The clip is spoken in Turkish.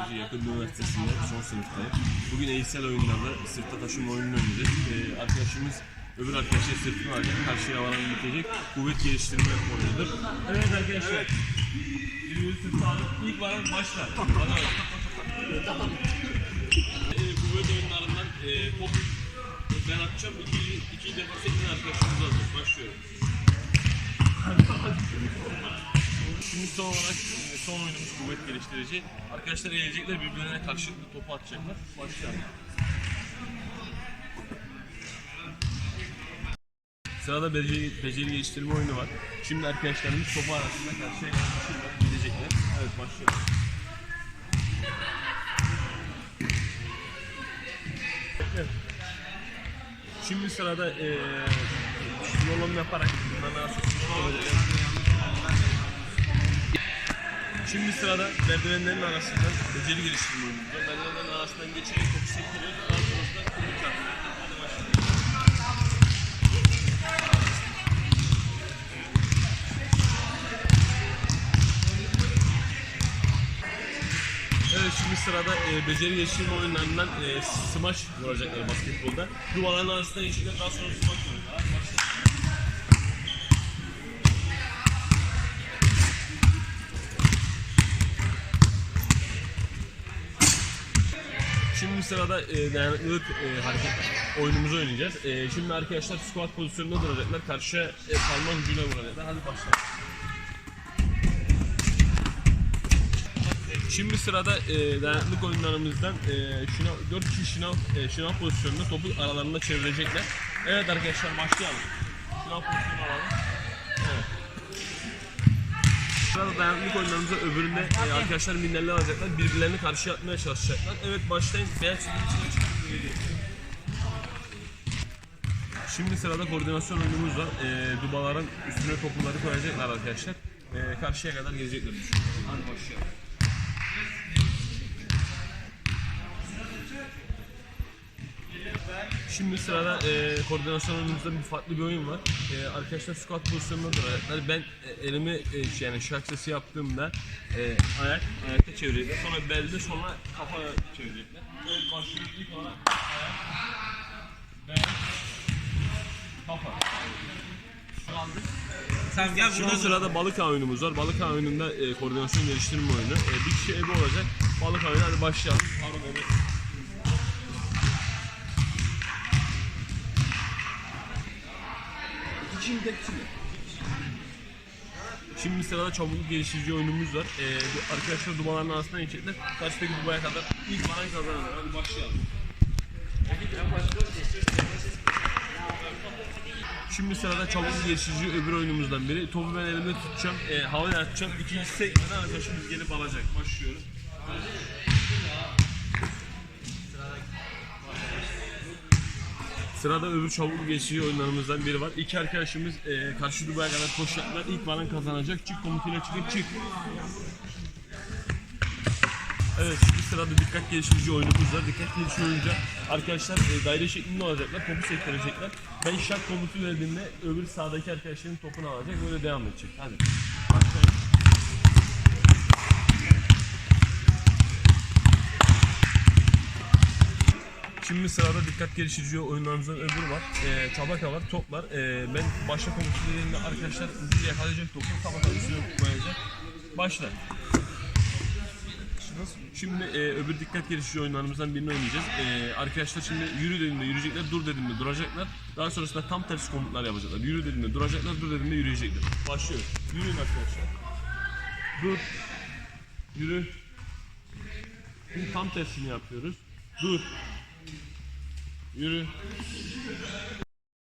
Teknoloji Yakın Üniversitesi'nde son sınıftayım. Bugün eğitsel oyunlarda sırtta taşıma oyununu oynayacağız. Ee, arkadaşımız öbür arkadaşlar sırtını alacak, karşıya varan bitecek. Kuvvet geliştirme oyunudur. Evet arkadaşlar. Sırtı alıp ilk varan başlar. Bakalım. Ee, kuvvet oyunlarından e, top ben atacağım. İkinci, ikinci defa seçen arkadaşımız hazır. Başlıyorum. Şimdi son olarak e, son oyunumuz kuvvet geliştirici. Arkadaşlar eğilecekler birbirlerine karşılıklı topu atacaklar. Başlayalım. Sırada beceri, beceri geliştirme oyunu var. Şimdi arkadaşlarımız topu arasında karşıya karşıya gidecekler. Evet başlıyoruz. Şimdi sırada eee slalom yaparak bunların arasında. Şimdi sırada merdivenlerin arasından beceri geliştirme oyununda. Merdivenlerin arasından geçerek topu sektiriyoruz. Daha sonrasında. Hadi başlayalım. Evet şimdi sırada e, beceri geliştirme oyunlarından e, smash vuracaklar basketbolda. Duvarların arasından geçecekler daha sonra smash vuracaklar. Şimdi sırada e, dayanıklılık e, hareket oyunumuzu oynayacağız. E, şimdi arkadaşlar squat pozisyonunda duracaklar. Karşıya e, parmak ucuyla vuracaklar. Hadi başlayalım. Şimdi sırada e, dayanıklık oyunlarımızdan e, şınav, 4 kişi şınav, e, şınav pozisyonunda topu aralarında çevirecekler. Evet arkadaşlar başlayalım. Şınav pozisyonu alalım. Sırada dayanıklık oyunlarımızda öbüründe e, arkadaşlar minderli alacaklar. Birbirlerini karşıya atmaya çalışacaklar. Evet başlayın. Beyaz çizginin içine yürüyecek. Şimdi sırada koordinasyon oyunumuz var. E, dubaların üstüne topuları koyacaklar arkadaşlar. E, karşıya kadar gelecekler. Hadi başlayalım. Şimdi sırada e, koordinasyon oyunumuzda bir farklı bir oyun var. E, arkadaşlar squat pozisyonunda duracaklar. Ben e, elimi e, şey, yani şak sesi yaptığımda e, ayak ayakta çevirecekler. Sonra belde sonra kafa çevirecekler. Evet başlıyoruz ilk olarak ayak, bel, kafa. Tamam gel Şimdi buradan sırada balık ağı oyunumuz var. Balık ağı oyununda e, koordinasyon geliştirme oyunu. E, bir kişi ebe olacak. Balık ağı oyunu hadi başlayalım. Harun evet. Şimdi sırada çabuk geliştirici oyunumuz var. Ee, arkadaşlar dubaların arasından geçecekler. Karşıdaki dubaya kadar ilk varan kazanır. Hadi başlayalım. Şimdi sırada çabuk geliştirici öbür oyunumuzdan biri. Topu ben elimde tutacağım, e, havaya atacağım. İkincisi sekmeden arkadaşımız gelip alacak. Başlıyorum. Sırada öbür çabuk geçici oyunlarımızdan biri var. İki arkadaşımız e, karşı dubaya kadar koşacaklar. İlk varan kazanacak. Çık komutuyla çıkıp çık. Evet şimdi sırada dikkat geliştirici oyunumuz var. Dikkat geliştirici oyunca arkadaşlar e, daire şeklinde olacaklar. Topu sektirecekler. Ben şak komutu verdiğimde öbür sağdaki arkadaşların topunu alacak. Böyle devam edecek. Hadi. Başlayalım. Şimdi sırada dikkat geliştirici oyunlarımızdan öbürü var. Ee, tabaka var, top var. Ee, ben başla komutu dediğimde arkadaşlar ucuyla yakalayacak topu tabakanın üstüne koyacak. Başla. Şimdi e, öbür dikkat geliştirici oyunlarımızdan birini oynayacağız. E, arkadaşlar şimdi yürü dediğimde yürüyecekler, dur dediğimde duracaklar. Daha sonrasında tam tersi komutlar yapacaklar. Yürü dediğimde duracaklar, dur dediğimde yürüyecekler. Başlıyoruz. Yürüyün arkadaşlar. Dur. Yürü. Şimdi tam tersini yapıyoruz. Dur. Yürü.